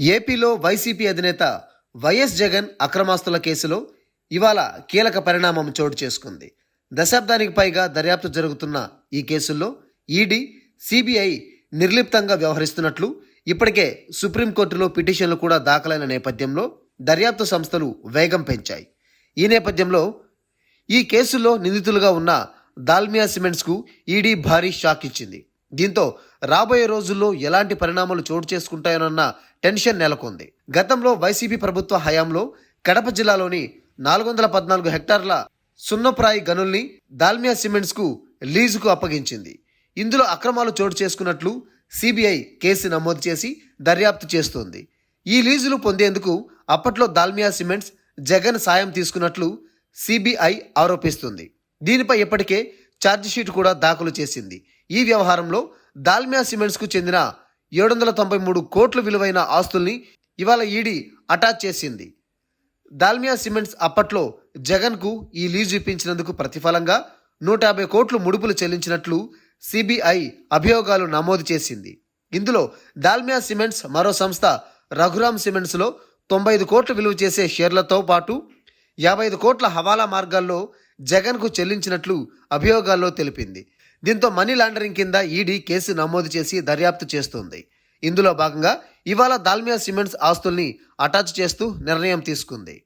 ఏపీలో వైసీపీ అధినేత వైఎస్ జగన్ అక్రమాస్తుల కేసులో ఇవాళ కీలక పరిణామం చోటు చేసుకుంది. దశాబ్దానికి పైగా దర్యాప్తు జరుగుతున్న ఈ కేసుల్లో ఈడీ సిబిఐ నిర్లిప్తంగా వ్యవహరిస్తున్నట్లు ఇప్పటికే సుప్రీంకోర్టులో పిటిషన్లు కూడా దాఖలైన నేపథ్యంలో దర్యాప్తు సంస్థలు వేగం పెంచాయి. ఈ నేపథ్యంలో ఈ కేసుల్లో నిందితులుగా ఉన్న దాల్మియా సిమెంట్స్కు ఈడీ భారీ షాక్ ఇచ్చింది. దీంతో రాబోయే రోజుల్లో ఎలాంటి పరిణామాలు చోటు చేసుకుంటాయోనన్న టెన్షన్ నెలకొంది. గతంలో వైసీపీ ప్రభుత్వ హయాంలో కడప జిల్లాలోని నాలుగు వందల పద్నాలుగు హెక్టార్ల సున్నప్రాయి గనుల్ని దాల్మియా సిమెంట్స్కు లీజుకు అప్పగించింది. ఇందులో అక్రమాలు చోటు చేసుకున్నట్లు సిబిఐ కేసు నమోదు చేసి దర్యాప్తు చేస్తోంది. ఈ లీజులు పొందేందుకు అప్పట్లో దాల్మియా సిమెంట్స్ జగన్ సాయం తీసుకున్నట్లు సిబిఐ ఆరోపిస్తుంది. దీనిపై ఇప్పటికే ఛార్జిషీట్ కూడా దాఖలు చేసింది. ఈ వ్యవహారంలో దాల్మియా సిమెంట్స్కు చెందిన ఏడు వందల తొంభై మూడు కోట్ల విలువైన ఆస్తుల్ని ఇవాళ ఈడీ అటాచ్ చేసింది. దాల్మియా సిమెంట్స్ అప్పట్లో జగన్కు ఈ లీజు ఇప్పించినందుకు ప్రతిఫలంగా నూట యాభై కోట్లు ముడుపులు చెల్లించినట్లు సిబిఐ అభియోగాలు నమోదు చేసింది. ఇందులో దాల్మియా సిమెంట్స్ మరో సంస్థ రఘురామ్ సిమెంట్స్లో తొంభై ఐదు కోట్లు విలువ చేసే షేర్లతో పాటు యాభై ఐదు కోట్ల హవాలా మార్గాల్లో జగన్కు చెల్లించినట్లు అభియోగాల్లో తెలిపింది. దీంతో మనీ లాండరింగ్ కింద ఈడీ కేసు నమోదు చేసి దర్యాప్తు చేస్తుంది. ఇందులో భాగంగా ఇవాళ దాల్మియా సిమెంట్స్ ఆస్తుల్ని అటాచ్ చేస్తూ నిర్ణయం తీసుకుంది.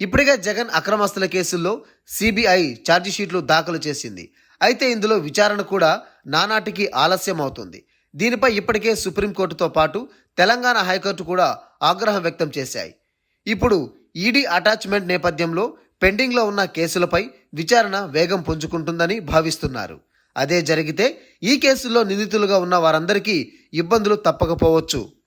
ఇప్పటికే జగన్ అక్రమస్తుల కేసుల్లో సిబిఐ ఛార్జిషీట్లు దాఖలు చేసింది. అయితే ఇందులో విచారణ కూడా నానాటికి ఆలస్యం అవుతుంది దీనిపై ఇప్పటికే సుప్రీంకోర్టుతో పాటు తెలంగాణ హైకోర్టు కూడా ఆగ్రహం వ్యక్తం చేశాయి. ఇప్పుడు ఈడీ అటాచ్మెంట్ నేపథ్యంలో పెండింగ్లో ఉన్న కేసులపై విచారణ వేగం పుంజుకుంటుందని భావిస్తున్నారు. అదే జరిగితే ఈ కేసుల్లో నిందితులుగా ఉన్న వారందరికీ ఇబ్బందులు తప్పకపోవచ్చు.